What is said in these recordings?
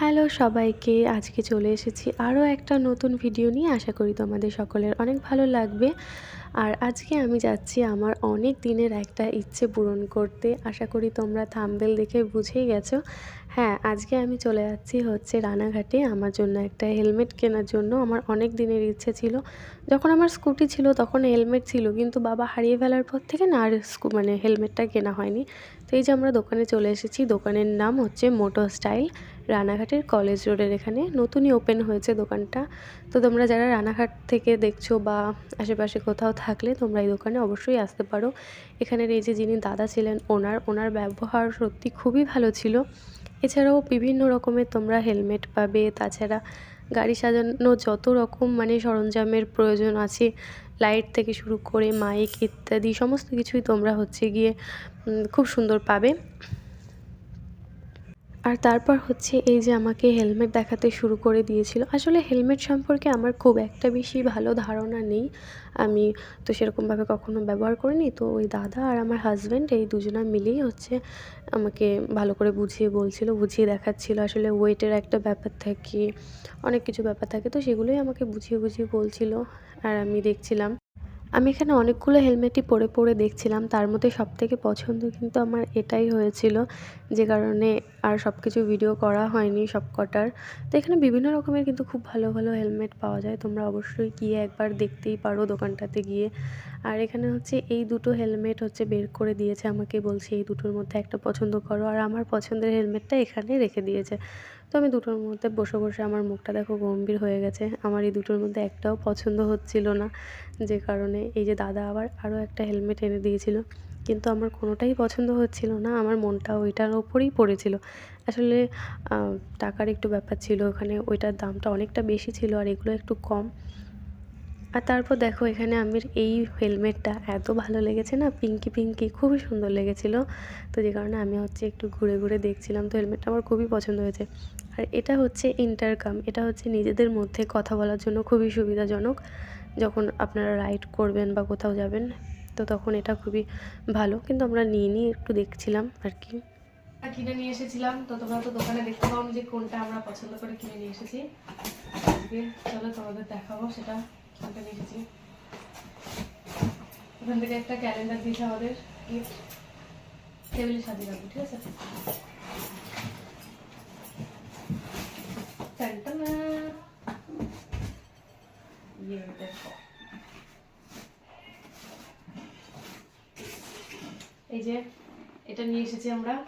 Hello সবাইকে, আজকে চলে এসেছি আরও একটা নতুন ভিডিও নিয়ে। আশা করি তোমাদের সকলের অনেক ভালো লাগবে। আর আজকে আমি যাচ্ছি আমার অনেক দিনের একটা ইচ্ছে পূরণ করতে। আশা করি তোমরা থাম্বেল দেখে বুঝেই গেছো। হ্যাঁ আজকে আমি চলে যাচ্ছি হচ্ছে রানাঘাটে আমার জন্য একটা হেলমেট কেনার জন্য। আমার অনেক দিনের ইচ্ছে ছিল। যখন আমার স্কুটি ছিল তখন হেলমেট ছিল, কিন্তু বাবা হারিয়ে ফেলার পর থেকে না আর স্কু- মানে হেলমেটটা কেনা হয়নি। তো এই যে আমরা দোকানে চলে এসেছি, দোকানের নাম হচ্ছে মোটো স্টাইল রানাঘাটের কলেজ রোডের এখানে নতুনই ওপেন হয়েছে দোকানটা। তো তোমরা যারা রানাঘাট থেকে দেখছ বা আশেপাশে কোথাও থাকলে তোমরা এই দোকানে অবশ্যই আসতে পারো। এখানের এই যে যিনি দাদা ছিলেন, ওনার ওনার ব্যবহার সত্যি খুবই ভালো ছিল। এছাড়াও বিভিন্ন রকমের তোমরা হেলমেট পাবে, তাছাড়া গাড়ি সাজানো যত রকম মানে সরঞ্জামের প্রয়োজন আছে, লাইট থেকে শুরু করে মাইক ইত্যাদি, সমস্ত কিছুই তোমরা হচ্ছে গিয়ে খুব সুন্দর পাবে। আর তারপর হচ্ছে এই যে আমাকে হেলমেট দেখাতে শুরু করে দিয়েছিল। আসলে হেলমেট সম্পর্কে আমার খুব একটা বেশি ভালো ধারণা নেই। আমি তো সেরকমভাবে কখনো ব্যবহার করিনি। তো ওই দাদা আর আমার হাজব্যান্ড এই দুজনা মিলেই হচ্ছে আমাকে ভালো করে বুঝিয়ে বলছিল, বুঝিয়ে দেখাচ্ছিল। আসলে ওয়েটের একটা ব্যাপার থাকে, অনেক কিছু ব্যাপার থাকে। তো সেগুলোই আমাকে বুঝিয়ে বুঝিয়ে বলছিল আর আমি দেখছিলাম। আমি এখানে অনেকগুলো হেলমেটই পরে পরে দেখছিলাম। তার মধ্যে সবথেকে পছন্দ কিন্তু আমার এটাই হয়েছিল যে কারণে আর সব কিছু ভিডিও করা হয়নি সব কটার তো এখানে বিভিন্ন রকমের কিন্তু খুব ভালো ভালো হেলমেট পাওয়া যায়। তোমরা অবশ্যই গিয়ে একবার দেখতেই পারো দোকানটাতে গিয়ে। আর এখানে হচ্ছে এই দুটো হেলমেট হচ্ছে বের করে দিয়েছে আমাকে, বলছে এই দুটোর মধ্যে একটা পছন্দ করো। আর আমার পছন্দের হেলমেটটা এখানে রেখে দিয়েছে। তো আমি দুটোর মধ্যে বসে বসে আমার মুখটা দেখো গম্ভীর হয়ে গেছে। আমার এই দুটোর মধ্যে একটাও পছন্দ হচ্ছিল না। যে কারণে এই যে দাদা আবার আরও একটা হেলমেট এনে দিয়েছিল। কিন্তু আমার কোনোটাই পছন্দ হচ্ছিল না। আমার মনটা ওইটার ওপরেই পড়েছিল। আসলে টাকার একটু ব্যাপার ছিল, ওখানে ওইটার দামটা অনেকটা বেশি ছিল আর এগুলো একটু কম। আর তারপর দেখো, এখানে আমার এই হেলমেটটা এত ভালো লেগেছে না, পিঙ্কি পিঙ্কি, খুবই সুন্দর লেগেছিল। তো যে কারণে আমি হচ্ছে একটু ঘুরে ঘুরে দেখছিলাম, তো হেলমেটটা আমার খুবই পছন্দ হয়েছে। আর এটা হচ্ছে ইন্টারকাম এটা হচ্ছে নিজেদের মধ্যে কথা বলার জন্য খুবই সুবিধাজনক। যখন আপনারা রাইড করবেন বা কোথাও যাবেন তো তখন এটা খুবই ভালো। কিন্তু আমরা নিয়ে নিয়ে একটু দেখছিলাম আর কি। কিনে নিয়ে এসেছিলাম। তো তোমরা তো দোকানে দেখতে পাও যে কোনটা আমরা পছন্দ করে কিনে নিয়ে এসেছি। আজকে চলো তোমাদের দেখাবো সেটা কোনটা নিয়ে এসেছি। ওখান থেকে একটা ক্যালেন্ডার দিয়েছে আমাদের। গিফট টেবিলে সাজিয়ে রাখব, ঠিক আছে? এই যে, এটা নিয়ে এসেছি আমরা।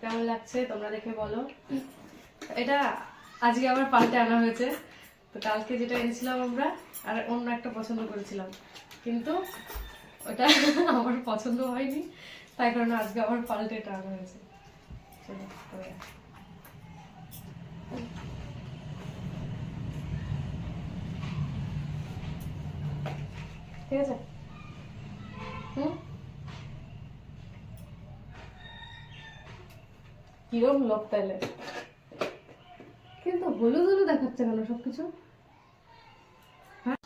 কেমন লাগছে তোমরা দেখে বলো। এটা আজকে আবার পাল্টে আনা হয়েছে। তো কালকে যেটা এনেছিলাম আমরা, আর অন্য একটা পছন্দ করেছিলাম। কিন্তু ওটা আমার পছন্দ হয়নি। তাই কারণে আজকে আবার পাল্টে এটা আনা হয়েছে। ঠিক আছে? হুম? কিরম লোক তাহলে? কিন্তু হলুদ হলুদ দেখাচ্ছে কেন সবকিছু? তাই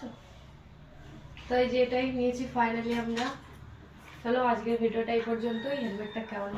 তো এই যে এটাই নিয়েছি ফাইনালি আমরা। চলো আজকের ভিডিওটা এই পর্যন্তই। হেলমেটটা কেমন?